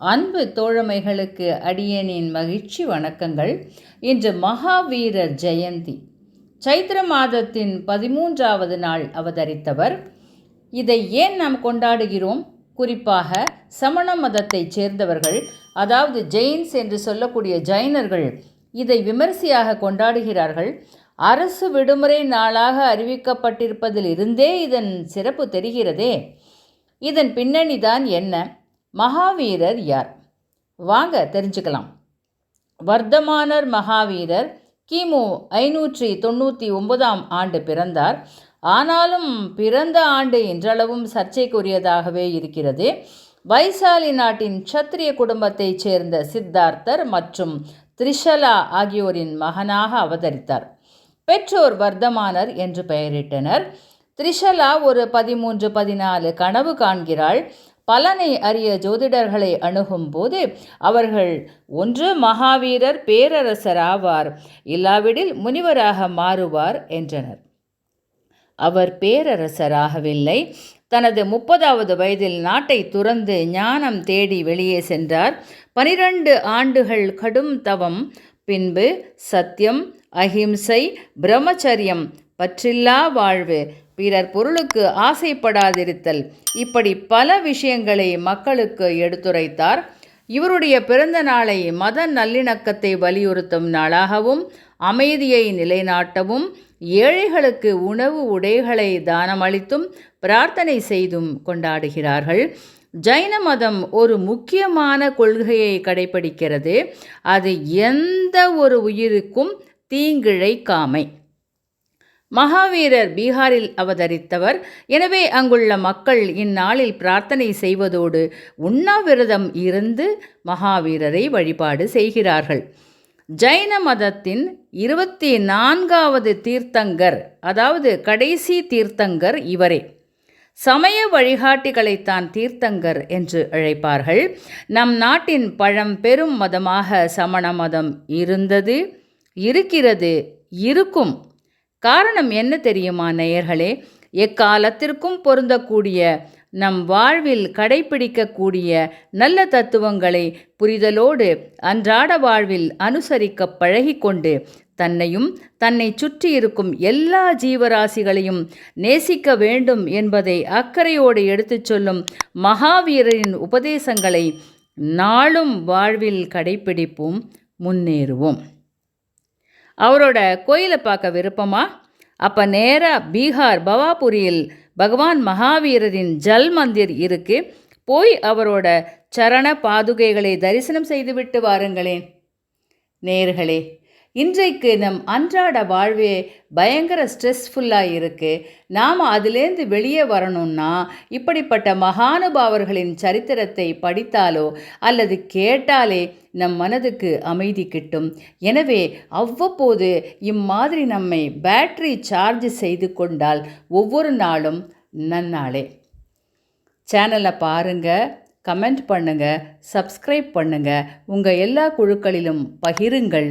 அன்பு தோழமைகளுக்கு அடியனின் மகிழ்ச்சி வணக்கங்கள். இன்று மகாவீரர் ஜெயந்தி. சைத்திர மாதத்தின் பதிமூன்றாவது நாள் அவதரித்தவர். இதை ஏன் நாம் கொண்டாடுகிறோம்? குறிப்பாக சமண மதத்தைச் சேர்ந்தவர்கள் அதாவது ஜெயின்ஸ் என்று சொல்லக்கூடிய ஜைனர்கள் இதை விமரிசையாக கொண்டாடுகிறார்கள். அரசு விடுமுறை நாளாக அறிவிக்கப்பட்டிருப்பதில் இருந்தே இதன் சிறப்பு தெரிகிறதே. இதன் பின்னணிதான் என்ன? மகாவீரர் யார்? வாங்க தெரிஞ்சுக்கலாம். வர்த்தமானர் மகாவீரர் கிமு ஐநூற்றி தொண்ணூற்றி ஒன்பதாம் ஆண்டு பிறந்தார். ஆனாலும் பிறந்த ஆண்டு இன்றளவும் சர்ச்சைக்குரியதாகவே இருக்கிறது. வைசாலி நாட்டின் சத்திரிய குடும்பத்தைச் சேர்ந்த சித்தார்த்தர் மற்றும் த்ரிஷலா ஆகியோரின் மகனாக அவதரித்தார். பெற்றோர் வர்த்தமானர் என்று பெயரிட்டனர். த்ரிஷலா ஒரு பதிமூன்று பதினாலு கனவு காண்கிறாள். பலனை அறிய ஜோதிடர்களை அணுகும் போது அவர்கள் ஒன்று மகாவீரர் பேரரசர் ஆவார் இல்லாவிடில் முனிவராக மாறுவார் என்றனர். அவர் பேரரசராகவில்லை. தனது முப்பதாவது வயதில் நாட்டை துறந்து ஞானம் தேடி வெளியே சென்றார். பனிரெண்டு ஆண்டுகள் கடும் தவம் பின்பு சத்தியம் அஹிம்சை பிரம்மச்சரியம் பற்றில்லா வாழ்வு பிறர் பொருளுக்கு ஆசைப்படாதிருத்தல். இப்படி பல விஷயங்களை மக்களுக்கு எடுத்துரைத்தார். இவருடைய பிறந்த நாளை மத நல்லிணக்கத்தை வலியுறுத்தும் நாளாகவும் அமைதியை நிலைநாட்டவும் ஏழைகளுக்கு உணவு உடைகளை தானமளித்தும் பிரார்த்தனை செய்தும் கொண்டாடுகிறார்கள். ஜைன மதம் ஒரு முக்கியமான கொள்கையை கடைபிடிக்கிறது. அது எந்த ஒரு உயிருக்கும் தீங்கிழைக்காமை. மகாவீரர் பீகாரில் அவதரித்தவர். எனவே அங்குள்ள மக்கள் இந்நாளில் பிரார்த்தனை செய்வதோடு உண்ணாவிரதம் இருந்து மகாவீரரை வழிபாடு செய்கிறார்கள். ஜைன மதத்தின் இருபத்தி நான்காவது தீர்த்தங்கர் அதாவது கடைசி தீர்த்தங்கர் இவரே. சமய வழிகாட்டிகளைத்தான் தீர்த்தங்கர் என்று அழைப்பார்கள். நம் நாட்டின் பழம் பெரும் மதமாக சமண மதம் இருந்தது இருக்கிறது இருக்கும். காரணம் என்ன தெரியுமா நேயர்களே? எக்காலத்திற்கும் பொருந்தக்கூடிய நம் வாழ்வில் கடைபிடிக்கக்கூடிய நல்ல தத்துவங்களை புரிதலோடு அன்றாட வாழ்வில் அனுசரிக்க பழகிக்கொண்டு தன்னையும் தன்னை சுற்றி இருக்கும் எல்லா ஜீவராசிகளையும் நேசிக்க வேண்டும் என்பதை அக்கறையோடு எடுத்துச் சொல்லும் மகாவீரரின் உபதேசங்களை நாளும் வாழ்வில் கடைபிடிப்போம் முன்னேறுவோம். அவரோட கோயிலை பார்க்க விருப்பமா? அப்போ நேராக பீகார் பவாபுரியில் பகவான் மகாவீரரின் ஜல் மந்திர் இருக்கு. போய் அவரோட சரண பாதுகைகளை தரிசனம் செய்துவிட்டு வாருங்களேன். நேர்களே இன்றைக்கு நம் அன்றாட வாழ்வே பயங்கர ஸ்ட்ரெஸ்ஃபுல்லாக இருக்குது நாம் அதுலேருந்து வெளியே வரணும்னா இப்படிப்பட்ட மகானுபாவர்களின் சரித்திரத்தை படித்தாலோ அல்லது கேட்டாலே நம் மனதுக்கு அமைதி கிட்டும். எனவே அவ்வப்போது இம்மாதிரி நம்மை பேட்டரி சார்ஜ் செய்து கொண்டால் ஒவ்வொரு நாளும் நன்னாளே. சேனலை பாருங்கள் கமெண்ட் பண்ணுங்கள் சப்ஸ்கிரைப் பண்ணுங்கள் உங்கள் எல்லா குழுக்களிலும் பகிருங்கள்.